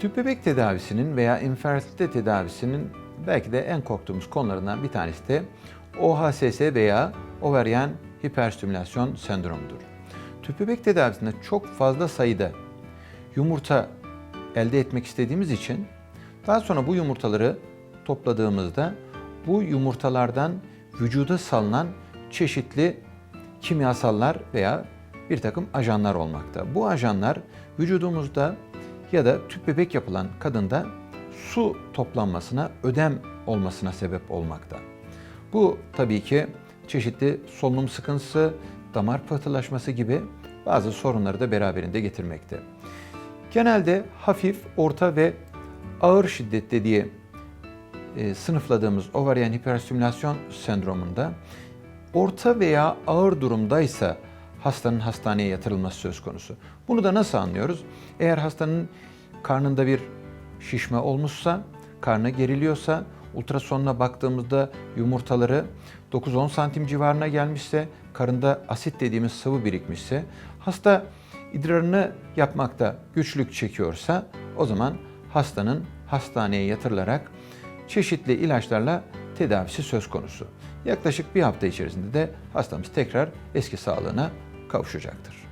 Tüp bebek tedavisinin veya infertilite tedavisinin belki de en korktuğumuz konularından bir tanesi de OHSS veya overyen hiperstimülasyon sendromudur. Tüp bebek tedavisinde çok fazla sayıda yumurta elde etmek istediğimiz için daha sonra bu yumurtaları topladığımızda bu yumurtalardan vücuda salınan çeşitli kimyasallar veya bir takım ajanlar olmakta. Bu ajanlar vücudumuzda ya da tüp bebek yapılan kadında su toplanmasına, ödem olmasına sebep olmakta. Bu tabii ki çeşitli solunum sıkıntısı, damar pıhtılaşması gibi bazı sorunları da beraberinde getirmekte. Genelde hafif, orta ve ağır şiddetli diye e, sınıfladığımız overyen hiperstimülasyon sendromunda orta veya ağır durumdaysa hastanın hastaneye yatırılması söz konusu. Bunu da nasıl anlıyoruz? Eğer hastanın karnında bir şişme olmuşsa, karnı geriliyorsa, ultrasonuna baktığımızda yumurtaları 9-10 santim civarına gelmişse, karında asit dediğimiz sıvı birikmişse, hasta idrarını yapmakta güçlük çekiyorsa o zaman hastanın hastaneye yatırılarak çeşitli ilaçlarla tedavisi söz konusu. Yaklaşık bir hafta içerisinde de hastamız tekrar eski sağlığına kavuşacaktır.